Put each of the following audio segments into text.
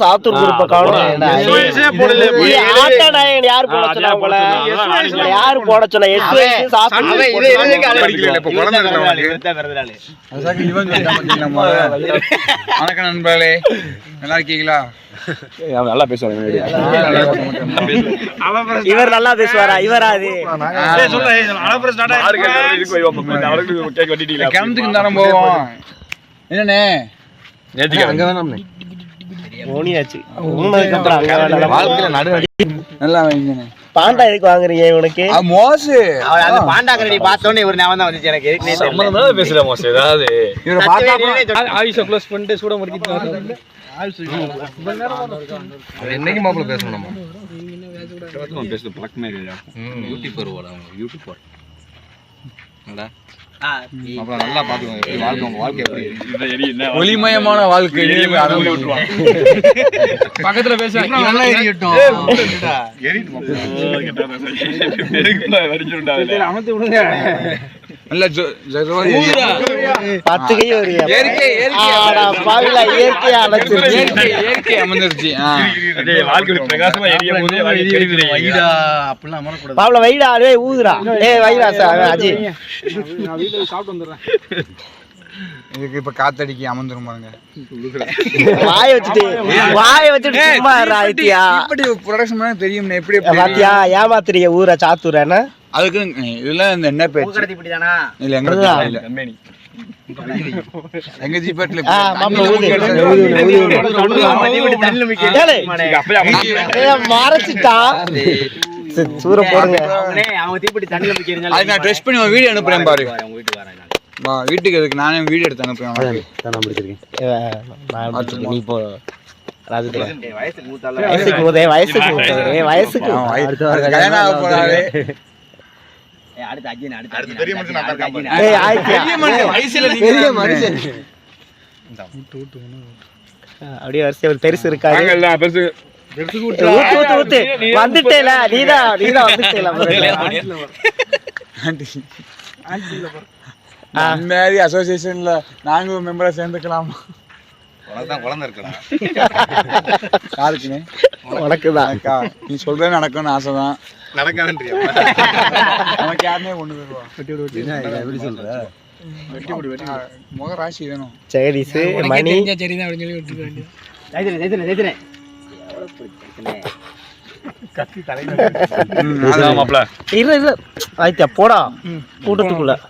சாத்தூர் குரூப்பை காணோம். ஆட்டா நாயகன் யாரு போட சொன்னா யாரு போட? வணக்கம் நண்பர்களே. நல்லா இருக்கீங்களா? நல்லா பேசுவாங்க இவர் நல்லா பேசுவாரா? இவரா அது? கிணத்துக்கு தானே போவோம். என்னண்ணே? நல்லா வைங்கண்ணே பாண்டா எதுக்கு வாங்குறீங்க உனக்கு மோசு. பாண்டாக்கரடி பார்த்தோன்னே ஒரு ஞாபகம் தான் வந்துச்சு எனக்கு. தெரியல. பேசுற மோஸ் ஏதாவது. இவரை பார்த்தா ஆயுஷ க்ளோஸ் பண்ணிட்டு சூட முடிக்கிட்டு என்னைக்கு மாப்பிள்ள பேசணும் நம்ம? பேசுறது பழக்கமே இல்லையா? யூடியூப் வருவாடா யூடியூப் நல்லா பாத்துக்கோங்க எப்படி வாழ்க்கை உங்க வாழ்க்கை எப்படி ஒளிமயமான வாழ்க்கை. பக்கத்துல பேச. நல்லா எரியட்டும். ஜோ- ஜோரா எரியும். பத்து கை வருவியா இயற்கை இயற்கையா அழைச்சிருச்சு. இயற்கை அமர்ந்துருச்சு. பாவல வைடா சார் அஜி. இதுக்கு இப்ப காத்தடிக்கு அமர்ந்துரும் பாருங்க. வாய வச்சுட்டு வாய வச்சுட்டு சும்மா இப்படி ப்ரொடக்ஷன் தெரியும் எப்படி எப்படி? பாத்தியா ஏமாத்துறீங்க ஊரை சாத்தூர் என்ன? அதுக்கு இதுல இந்த என்ன பேச்சு? இல்ல எங்க ஜிபேட்ல மறைச்சிட்டான் சரி, சூர போடுங்க. அவங்க தண்ணில நான் ட்ரெஸ் பண்ணி ஒரு வீடியோ அனுப்புறேன் பாரு. உங்க வீட்டுக்கு வரேன் நான். வா வீட்டுக்கு எதுக்கு? நானே வீடியோ எடுத்து அனுப்புறேன் நீ போ. வயசுக்கு மூத்தால வயசுக்கு வயசுக்கு வயசுக்கு கல்யாணம் ஆக போறாரு. ஏய், அடுத்து அஜின் அடுத்து பெரிய மனுஷன் பெரிய மனுஷன் அப்படியே வரிசை ஒரு பெருசு பெருசு. வந்துட்டேல நீதான் நீதான் வந்துட்டேல மாதிரி அசோசியேஷன்ல நாங்க ஒரு மெம்பரா சேர்ந்துக்கலாமா? உனக்கு குழந்தை இருக்கடா. யாருக்குன்னு உனக்குதான். அக்கா நீ சொல்றது நடக்கும்னு ஆசைதான். நடக்காதுன்றியா நமக்கு யாருமே கொண்டு வருவா எப்படி சொல்ற? வெட்டி விடு வெட்டி விடு. முக ராசி வேணும். ஜெகதீஷ் மணி. ஜெயித்திரே, ஜெயித்திரே, ஜெயித்திரே. ம், அது- மாப்பிள்ள இல்ல இல்ல ஆதித்யா போடா கூட்டத்துக்குள்ள போடா. ஆதித்யா போடா இங்க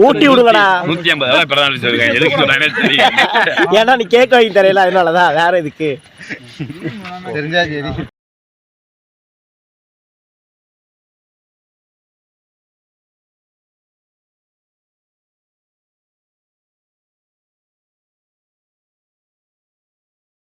ஊட்டி விடுங்கடா. நூத்தி ஐம்பது பிறந்த எதுக்கு சொல்றாங்க தெரியும் ஏன்னா நீ கேக் வாங்கி தரையில அதனாலதான் வேற எதுக்கு? தெரிஞ்சா சரி.